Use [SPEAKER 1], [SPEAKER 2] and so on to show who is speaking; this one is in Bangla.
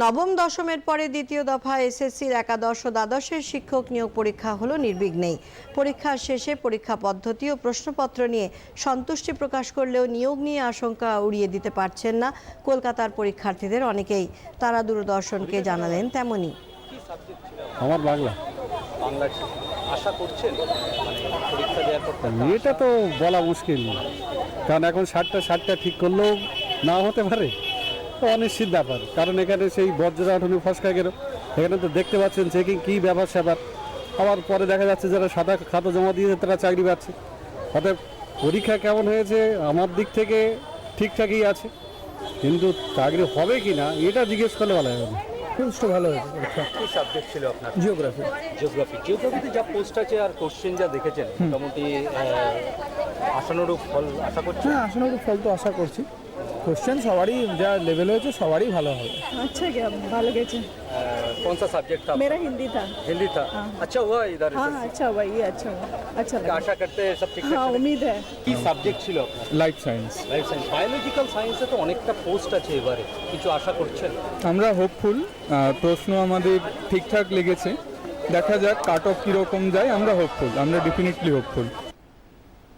[SPEAKER 1] নবম দশমের পরে দ্বিতীয় দফা এসএসসির একাদশ ও দ্বাদশের শিক্ষক নিয়োগ পরীক্ষা হলো নির্বিঘ্নেই পরীক্ষার শেষে পরীক্ষা পদ্ধতি ও প্রশ্নপত্র নিয়ে সন্তুষ্টি প্রকাশ করলেও নিয়োগ নিয়ে আশঙ্কা উড়িয়ে দিতে পারছেন না কলকাতার পরীক্ষার্থীদের অনেকেই। তারা দূরদর্শনকে জানালেন তেমনই।
[SPEAKER 2] আমার বাংলা।
[SPEAKER 3] বাংলা আশা করছেন? মানে পরীক্ষা দেওয়ার পর
[SPEAKER 2] এটা তো বলা মুশকিল। কারণ এখন ষাটটা ষাটটা ঠিক করলেও না হতে পারে। অনিশ্চিত ব্যাপার। কারণ এখানে সেই বজ্রা আঠনি ফসকা গেল। এখানে তো দেখতে পাচ্ছেন চেকিং কী ব্যাপার স্যাপার। আবার পরে দেখা যাচ্ছে যারা সাদা খাতা জমা দিয়েছে তারা চাকরি পাচ্ছে। অতএব পরীক্ষা কেমন হয়েছে আমার দিক থেকে ঠিকঠাকই আছে। কিন্তু চাকরি হবে কি না এটা জিজ্ঞেস করলে ভালো হবে না।
[SPEAKER 4] যথেষ্ট ভালো হয়েছে
[SPEAKER 3] কি সাবজেক্ট ছিল আপনার?
[SPEAKER 4] জিওগ্রাফি
[SPEAKER 3] জিওগ্রাফি জিওগ্রাফিতে যা পোস্ট আছে আর কোশ্চেন যা দেখেছেন মোটামুটি আশানুরূপ ফল আশা করছেন?
[SPEAKER 4] হ্যাঁ আসলে ফল তো আশা করছি। কোশ্চেন সবারই যা লেভেল হয়েছে সবারই ভালো হবে
[SPEAKER 5] अच्छा क्या भालो कैसे
[SPEAKER 3] আহ, कौन सा सब्जेक्ट था
[SPEAKER 5] मेरा हिंदी था
[SPEAKER 3] हिंदी था अच्छा हुआ इधर
[SPEAKER 5] हाँ हाँ अच्छा हुआ ये अच्छा हुआ अच्छा
[SPEAKER 3] क्या
[SPEAKER 5] लगा
[SPEAKER 3] আশা করতে সব ঠিক
[SPEAKER 5] हाँ उम्मीद है
[SPEAKER 3] কি সাবজেক্ট ছিল আপনার
[SPEAKER 6] life science
[SPEAKER 3] life science biological সায়েন্সে তো অনেকটা পোস্ট আছে এবারে কিছু আশা করছেন
[SPEAKER 6] আমরা হোপফুল প্রশ্ন আমাদের ঠিকঠাক লেগেছে দেখা যাক কাট অফ কীরকম যায় আমরা হোপফুল আমরা ডেফিনেটলি হোপফুল